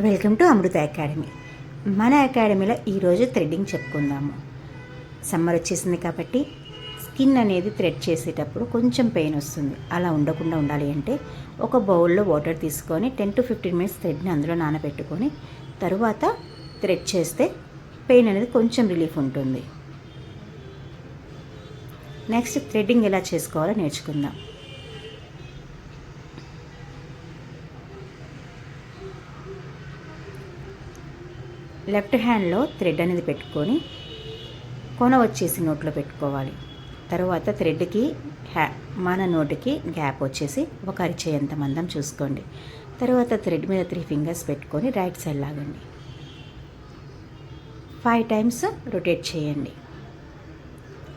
Welcome to Amrutha academy. మన అకాడమీలో ఈరోజు థ్రెడ్డింగ్ చెప్పుకుందాము. సమ్మర్ వచ్చేసింది కాబట్టి స్కిన్ అనేది థ్రెడ్ చేసేటప్పుడు కొంచెం పెయిన్ వస్తుంది. అలా ఉండకుండా ఉండాలి అంటే ఒక బౌల్లో వాటర్ తీసుకొని టెన్ టు ఫిఫ్టీన్ మినిట్స్ థ్రెడ్ని అందులో నానబెట్టుకొని తరువాత థ్రెడ్ చేస్తే పెయిన్ అనేది కొంచెం రిలీఫ్ ఉంటుంది. నెక్స్ట్ థ్రెడ్డింగ్ ఎలా చేసుకోవాలో నేర్చుకుందాం. లెఫ్ట్ హ్యాండ్లో థ్రెడ్ అనేది పెట్టుకొని కొన వచ్చేసి నోట్లో పెట్టుకోవాలి. తర్వాత థ్రెడ్కి హ్యా మన నోటికి గ్యాప్ వచ్చేసి ఒక అరిచేయంత మందం చూసుకోండి. తర్వాత థ్రెడ్ మీద త్రీ ఫింగర్స్ పెట్టుకొని రైట్ సైడ్ లాగండి. ఫైవ్ టైమ్స్ రొటేట్ చేయండి.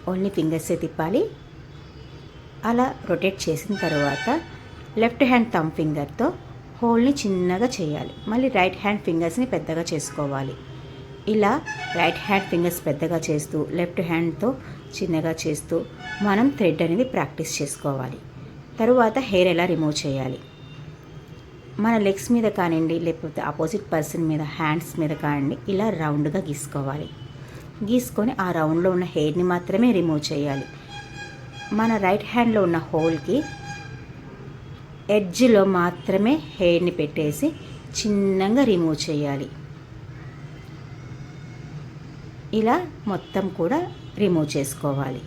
ఓన్లీ ఫింగర్సే తిప్పాలి. అలా రొటేట్ చేసిన తర్వాత లెఫ్ట్ హ్యాండ్ థమ్ ఫింగర్తో హోల్ని చిన్నగా చేయాలి. మళ్ళీ రైట్ హ్యాండ్ ఫింగర్స్ని పెద్దగా చేసుకోవాలి. ఇలా రైట్ హ్యాండ్ ఫింగర్స్ పెద్దగా చేస్తూ లెఫ్ట్ హ్యాండ్తో చిన్నగా చేస్తూ మనం థ్రెడ్ అనేది ప్రాక్టీస్ చేసుకోవాలి. తరువాత హెయిర్ ఎలా రిమూవ్ చేయాలి? మన లెగ్స్ మీద కానివ్వండి లేకపోతే ఆపోజిట్ పర్సన్ మీద హ్యాండ్స్ మీద కానివ్వండి ఇలా రౌండ్గా గీసుకోవాలి. గీసుకొని ఆ రౌండ్లో ఉన్న హెయిర్ని మాత్రమే రిమూవ్ చేయాలి. మన రైట్ హ్యాండ్లో ఉన్న హోల్కి ఎడ్జ్లో మాత్రమే హెయిర్ని పెట్టేసి చిన్నగా రిమూవ్ చేయాలి. ఇలా మొత్తం కూడా రిమూవ్ చేసుకోవాలి.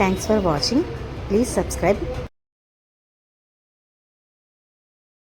Thanks for watching please subscribe